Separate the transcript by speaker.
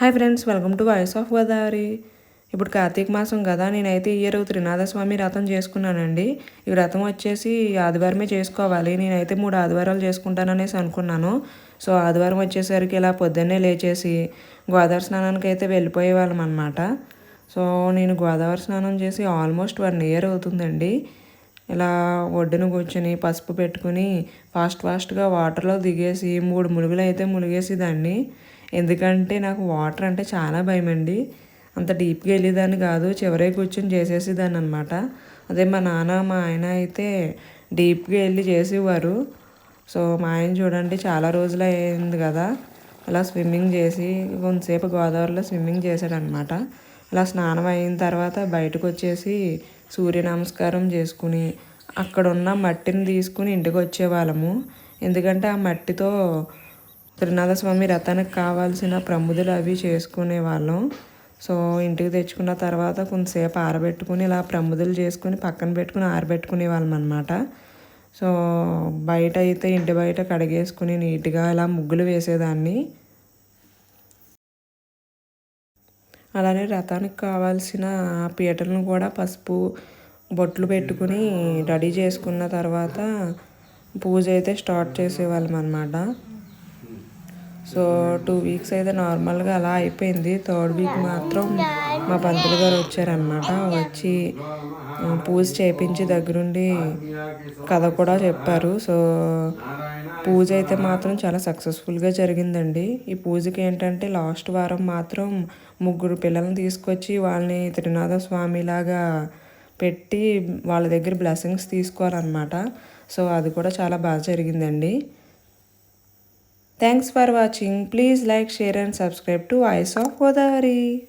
Speaker 1: Hi friends welcome to voice of Godavari ఇప్పుడు కార్తీక మాసం కదా నేనైతే ఇయర్ త్రినాథస్వామి వ్రతం చేసుకున్నానండి ఈ వ్రతం వచ్చేసి ఆదివారమే చేసుకోవాలి నేనైతే మూడు ఆదివారాలు చేసుకుంటాననేసి అనుకున్నాను సో ఆదివారం వచ్చేసరికి ఇలా పొద్దున్నే లేచేసి గోదావరి స్నానానికి అయితే వెళ్ళిపోయే వాళ్ళం అనమాట సో నేను గోదావరి స్నానం చేసి ఆల్మోస్ట్ వన్ ఇయర్ అవుతుందండి ఇలా ఒడ్డున కూర్చొని పసుపు పెట్టుకుని ఫాస్ట్ ఫాస్ట్గా వాటర్లో దిగేసి మూడు ములుగులు అయితే మునిగేసి దాన్ని ఎందుకంటే నాకు వాటర్ అంటే చాలా భయం అండి అంత డీప్గా వెళ్ళేదాన్ని కాదు చివరే కూర్చొని చేసేసేదాన్ని అనమాట అదే మా నాన్న మా ఆయన అయితే డీప్గా వెళ్ళి చేసేవారు సో మా ఆయన చూడండి చాలా రోజులు అయింది కదా అలా స్విమ్మింగ్ చేసి కొంతసేపు గోదావరిలో స్విమ్మింగ్ చేశాడనమాట అలా స్నానం అయిన తర్వాత బయటకు వచ్చేసి సూర్య నమస్కారం చేసుకుని అక్కడున్న మట్టిని తీసుకుని ఇంటికి వచ్చేవాళ్ళము ఎందుకంటే ఆ మట్టితో త్రినాథస్వామి రథానికి కావాల్సిన ప్రముదులు అవి చేసుకునే వాళ్ళం సో ఇంటికి తెచ్చుకున్న తర్వాత కొంతసేపు ఆరబెట్టుకుని ఇలా ప్రముదులు చేసుకుని పక్కన పెట్టుకుని ఆరబెట్టుకునే వాళ్ళం అనమాట సో బయట అయితే ఇంటి బయట కడిగేసుకుని నీట్గా ఇలా ముగ్గులు వేసేదాన్ని అలానే రథానికి కావాల్సిన పీటలను కూడా పసుపు బొట్లు పెట్టుకుని రెడీ చేసుకున్న తర్వాత పూజ అయితే స్టార్ట్ చేసేవాళ్ళం అనమాట సో టూ వీక్స్ అయితే నార్మల్గా అలా అయిపోయింది థర్డ్ వీక్ మాత్రం మా పంతులు గారు వచ్చారనమాట వచ్చి పూజ చేపించి దగ్గరుండి కథ కూడా చెప్పారు సో పూజ అయితే మాత్రం చాలా సక్సెస్ఫుల్గా జరిగిందండి ఈ పూజకి ఏంటంటే లాస్ట్ వారం మాత్రం ముగ్గురు పిల్లల్ని తీసుకొచ్చి వాళ్ళని త్రినాథ స్వామిలాగా పెట్టి వాళ్ళ దగ్గర బ్లెస్సింగ్స్ తీసుకోవాలన్నమాట సో అది కూడా చాలా బాగా జరిగిందండి Thanks for watching. Please like, share and subscribe to Voice of Godavari.